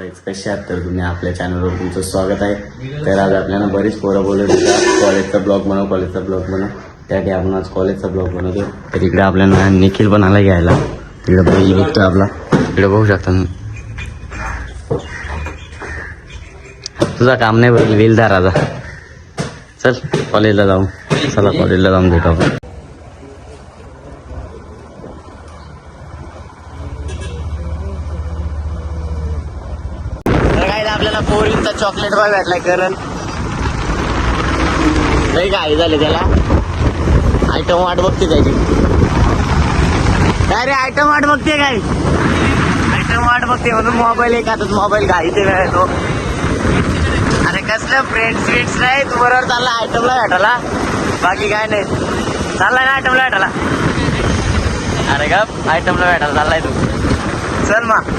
Guys कसे आहात तर तुम्ही आपल्या चॅनलवर तुमचं स्वागत आहे. तर आज आपल्याला बरीच पोरं बोलत होता कॉलेजचा ब्लॉग बनव कॉलेजचा ब्लॉग बनव त्यासाठी आपण आज कॉलेजचा ब्लॉग बनवतो तर इकडे आपल्याला निखिल पण आला घ्यायला. तिकडे बैल बघतो आपला. इकडे बघू शकता तुझा काम नाही बैल वेलदाराचा चल कॉलेजला जाऊ. चला कॉलेजला जाऊन भेटू आपण. आपल्याला पोरीचा चॉकलेट बॉय भेटलाय करण. लई काय झाले त्याला. आयटम वाट बघते त्याची. काय रे आयटम वाट बघते काय? आयटम वाट बघते म्हणून मोबाईल एक हातात मोबाईल घाईते वेळ तो. अरे कसलं फ्रेंड्स फ्रेंड्स नाही तू बरोबर चालला आयटमला भेटायला. बाकी काय नाही. चाललाय ना आयटमला भेटायला? अरे का आयटमला भेटायला चाललाय तू. चल मग.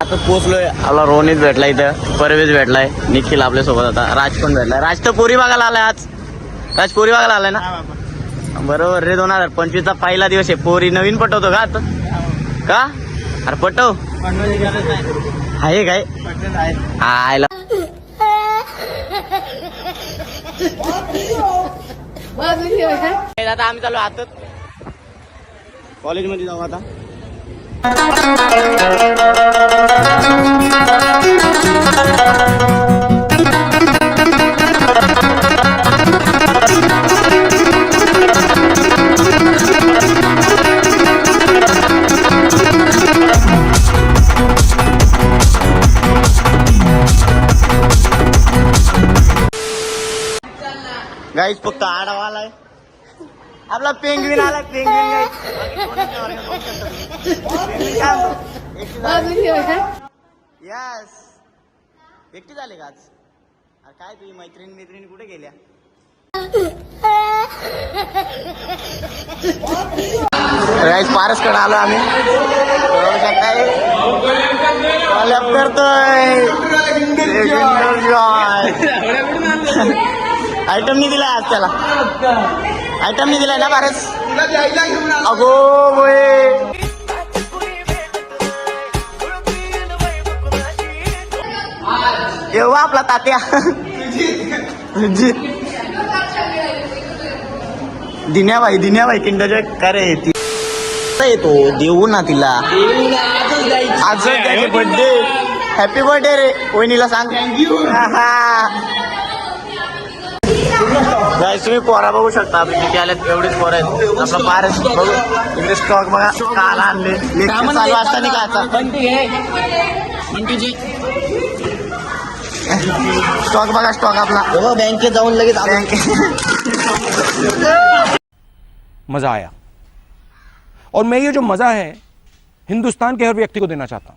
आता पोचलोय आपला रोनीत भेटला इथं. परवेज भेटलाय. निखिल आपल्यासोबत आता. राज पण भेटलाय. राज तर पोरी बघायला आलाय आज. राज पोरी बघायला आलाय ना? बरोबर रे दोन हजार पंचवीसचा पहिला दिवस आहे. पोरी नवीन पटवतो का आता? का? अरे पटव आहे काय? आयला. आता आम्ही चालू आहात कॉलेजमध्ये जाऊ आता. गाईच फक्त आडावा आलाय. आपला पेंगवीन आलाय पेंगवीन यस एकटी झाले का आज? अरे काय तुझी मैत्रीण मैत्रिणी कुठे गेल्या? गाईच पारसकडे आलो आम्ही. काय शकताय कॉलअप करतोय? आयटम नाही दिलाय आज त्याला. आयटम नाही दिलाय ना पारस अगो बोय तेव्हा आपला तात्या. जी. दिन्याबाई दिन्याबाई किंडर काय रे ती? येतो देऊ ना तिला. आज त्याचे बर्थडे हॅपी बर्थडे रे वहिनीला सांग. गाईस तुम्ही पोरा बघू शकता. आपली किती आल्यात एवढीच पोरं आहेत. आपला पारस बघू. इकडे स्टॉक बघा. काल आणले. लेक्चर चालू असताना काचा स्टॉक बघा स्टॉक आपला. बँकेत जाऊन लगेच मज़ा आया. और मैं ये जो मज़ा है हिंदुस्तान के हर व्यक्ति को देना चाहता हूँ।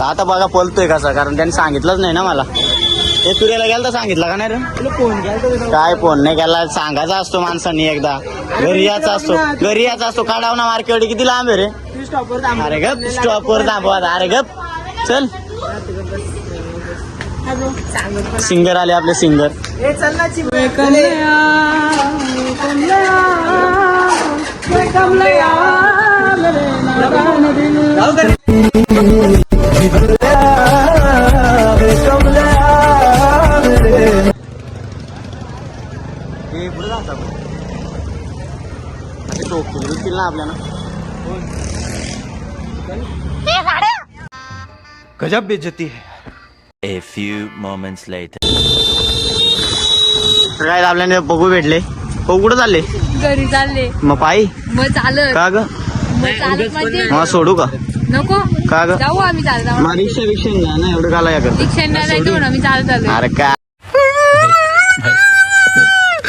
तर आता बघा पलतोय कसा कारण त्यांनी सांगितलंच नाही ना मला एक्युरेला गेला तर सांगितलं का नाही रे काय फोन नाही केला सांगायचा असतो माणसांनी एकदा घरी याचा असतो घरी याचा असतो काढावना मार्केट किती लांब आहे रे अरे गप स्टॉपवर थांबवा अरे गप चल सिंगर आले आपले सिंगर हे पुढे जातात अरे तो येतील ना. आपल्याला गजब बेइज्जती है। A few moments later. काय आपल्याला बघू भेटले. हो कुठं चालले? घरी चालले. मग पायी? मग चालत. का ग? मग चालत म्हणजे मग सोडू का? नको. का ग? जाऊ आम्ही चालत मग रिक्षा रिक्षा जा ना एवढं काला या करतो? रिक्षाने जायचं म्हणून आम्ही चालत आलो अरे काय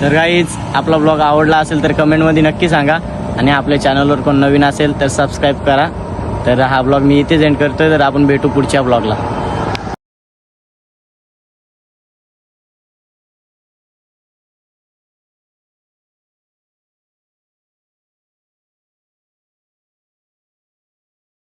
तर काहीच आपला ब्लॉग आवडला असेल तर कमेंटमध्ये नक्की सांगा. आणि आपल्या चॅनलवर कोण नवीन असेल तर सबस्क्राईब करा. तर हा ब्लॉग मी इथेच एंड करतोय. तर आपण भेटू पुढच्या ब्लॉगला